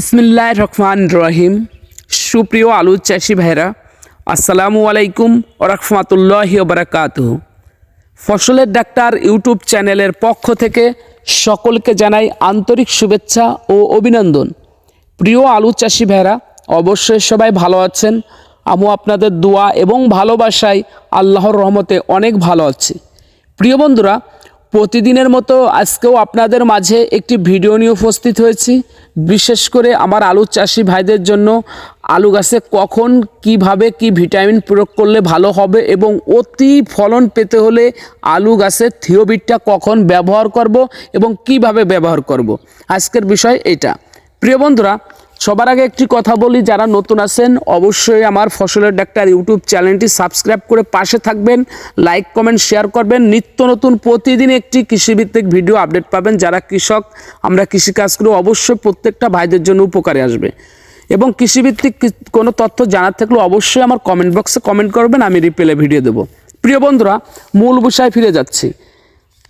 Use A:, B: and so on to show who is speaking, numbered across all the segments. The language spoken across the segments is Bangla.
A: ইসমিল্লাহ রহমান রহিম। সুপ্রিয় আলু চাষি ভাইরা আসসালামু আলাইকুম ওরহমাতুল্লাহি ওবরাকাত ফসলের ডাক্তার ইউটিউব চ্যানেলের পক্ষ থেকে সকলকে জানাই আন্তরিক শুভেচ্ছা ও অভিনন্দন। প্রিয় আলু চাষি ভাইরা অবশ্যই সবাই ভালো আছেন। আমু আপনাদের দোয়া এবং ভালোবাসায় আল্লাহর রহমতে অনেক ভালো আছি। প্রিয় বন্ধুরা প্রতিদিনের মতো আজকেও আপনাদের মাঝে একটি ভিডিও নিয়ে উপস্থিত হয়েছি। বিশেষ করে আমার আলু চাষি ভাইদের জন্য আলু গাছে কখন কীভাবে কি ভিটামিন প্রয়োগ করলে ভালো হবে এবং অতি ফলন পেতে হলে আলু গাছের থিওবিটটা কখন ব্যবহার করব এবং কীভাবে ব্যবহার করব। আজকের বিষয় এটা প্রিয় বন্ধুরা সবার আগে একটি কথা বলি, যারা নতুন আছেন, অবশ্যই আমার ফসলের ডাক্তার ইউটিউব চ্যানেলটি সাবস্ক্রাইব করে পাশে থাকবেন, লাইক, কমেন্ট, শেয়ার করবেন। নিত্য নতুন প্রতিদিন একটি কৃষিভিত্তিক ভিডিও আপডেট পাবেন। যারা কৃষক, আমরা কৃষিকাজ করি অবশ্যই প্রত্যেকটা ভাইদের জন্য উপকারে আসবে। এবং কৃষিভিত্তিক কোনো তথ্য জানার থাকলে অবশ্যই আমার কমেন্ট বক্সে কমেন্ট করবেন, আমি রিপ্লে ভিডিও দেবো। প্রিয় বন্ধুরা, মূল বিষয় ফিরে যাচ্ছি।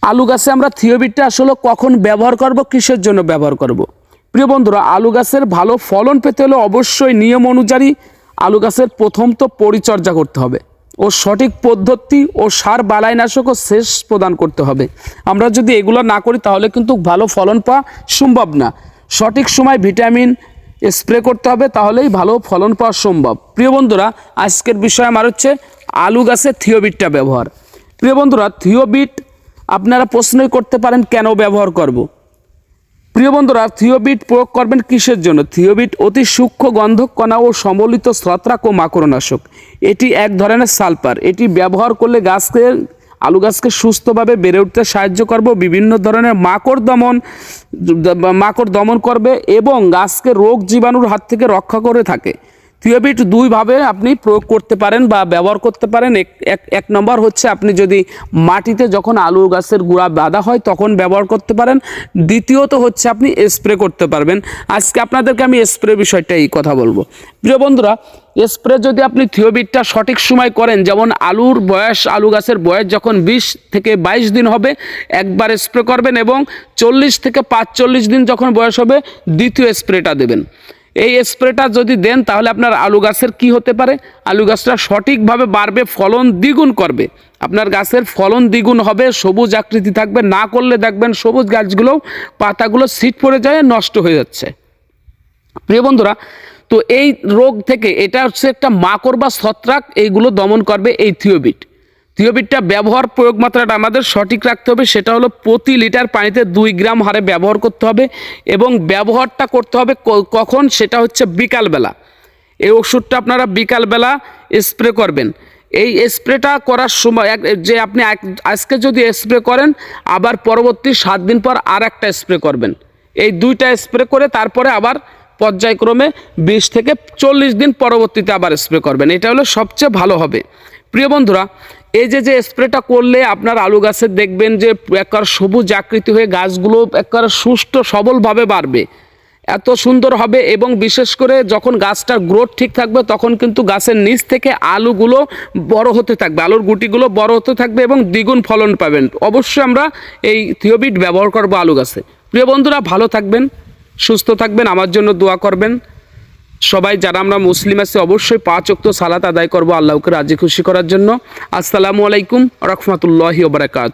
A: আলু গাছে আমরা থিওবিটটা আসলে কখন ব্যবহার করব, কিসের জন্য ব্যবহার করব। প্রিয় বন্ধুরা, আলু গাছের ভালো ফলন পেতে হলে অবশ্যই নিয়ম অনুযায়ী আলু গাছের প্রথম তো পরিচর্যা করতে হবে ও সঠিক পদ্ধতি ও সার বালাইনাশক ও প্রদান করতে হবে। আমরা যদি এগুলো না করি তাহলে কিন্তু ভালো ফলন পাওয়া সম্ভব না। সঠিক সময় ভিটামিন স্প্রে করতে হবে তাহলেই ভালো ফলন পাওয়া সম্ভব। প্রিয় বন্ধুরা, আজকের বিষয় আমার হচ্ছে আলু গাছের থিওবিটটা ব্যবহার। প্রিয় বন্ধুরা, থিওবিট আপনারা প্রশ্নই করতে পারেন, কেন ব্যবহার করব। প্রিয় বন্ধুরা, থিওবিট প্রয়োগ করবেন কিসের জন্য? থিওবিট অতি সূক্ষ্ম গন্ধক কণা ও সমলিত ছত্রাক ও মাকড়নাশক। এটি এক ধরনের সালপার এটি ব্যবহার করলে গাছকে, আলু গাছকে সুস্থভাবে বেড়ে উঠতে সাহায্য করব, বিভিন্ন ধরনের মাকড় দমন মাকড় দমন করবে এবং গাছকে রোগ জীবাণুর হাত থেকে রক্ষা করে থাকে। থিওবিট দুইভাবে আপনি প্রয়োগ করতে পারেন বা ব্যবহার করতে পারেন। এক এক নম্বর হচ্ছে আপনি যদি মাটিতে যখন আলু গাছের গুঁড়া বাঁধা হয় তখন ব্যবহার করতে পারেন। দ্বিতীয়ত হচ্ছে আপনি স্প্রে করতে পারবেন। আজকে আপনাদেরকে আমি স্প্রে বিষয়টাই কথা বলব। প্রিয় বন্ধুরা স্প্রে যদি আপনি থিওবিটটা সঠিক সময় করেন, যেমন আলুর বয়স, আলু গাছের বয়স যখন বিশ থেকে বাইশ দিন হবে, একবার স্প্রে করবেন এবং চল্লিশ থেকে পাঁচচল্লিশ দিন যখন বয়স হবে, দ্বিতীয় স্প্রেটা দেবেন। এই স্প্রেটা যদি দেন, তাহলে আপনার আলু গাছের কি হতে পারে? আলু গাছটা সঠিকভাবে বাড়বে, ফলন দ্বিগুণ করবে। আপনার গাছের ফলন দ্বিগুণ হবে, সবুজ আকৃতি থাকবে, না করলে দেখবেন সবুজ গাছগুলোও পাতাগুলো সিট পড়ে যায় নষ্ট হয়ে যাচ্ছে। প্রিয় বন্ধুরা, তো এই রোগ থেকে এটা হচ্ছে একটা মাকড় বা ছত্রাক, এইগুলো দমন করবে এই থিওবিট। থিওবিটটা ব্যবহার প্রয়োগ মাত্রাটা আমাদের সঠিক রাখতে হবে, সেটা হলো প্রতি লিটার পানিতে দুই গ্রাম হারে ব্যবহার করতে হবে এবং ব্যবহারটা করতে হবে কখন? সেটা হচ্ছে বিকালবেলা। এই ওষুধটা আপনারা বিকালবেলা স্প্রে করবেন। এই স্প্রেটা করার সময় যে আপনি আজকে যদি স্প্রে করেন, আবার পরবর্তী সাত দিন পর আর একটা স্প্রে করবেন। এই দুইটা স্প্রে করে তারপরে আবার পর্যায়ক্রমে বিশ থেকে চল্লিশ দিন পরবর্তীতে আবার স্প্রে করবেন। এটা হলো সবচেয়ে ভালো হবে। প্রিয় বন্ধুরা এই যে যে স্প্রেটা করলে আপনার আলু গাছের দেখবেন যে একবার সবুজ আকৃতি হয়ে গাছগুলো একবার সুষ্ঠ সবলভাবে বাড়বে। এত সুন্দর হবে এবং বিশেষ করে যখন গাছটার গ্রোথ ঠিক থাকবে তখন কিন্তু গাছের নিচ থেকে আলুগুলো বড় হতে থাকবে, আলুর গুটিগুলো বড় হতে থাকবে এবং দ্বিগুণ ফলন পাবেন। অবশ্যই আমরা এই থিওবিট ব্যবহার করব আলু গাছে। প্রিয় বন্ধুরা, ভালো থাকবেন, সুস্থ থাকবেন, আমার জন্য দোয়া করবেন। সবাই যারা আমরা মুসলিম আছি, অবশ্যই পাঁচ অক্ত সালাত আদায় করব, আল্লাহকে রাজি খুশি করার জন্য। আসসালামু আলাইকুম রহমতুল্লাহি ওবরাকাত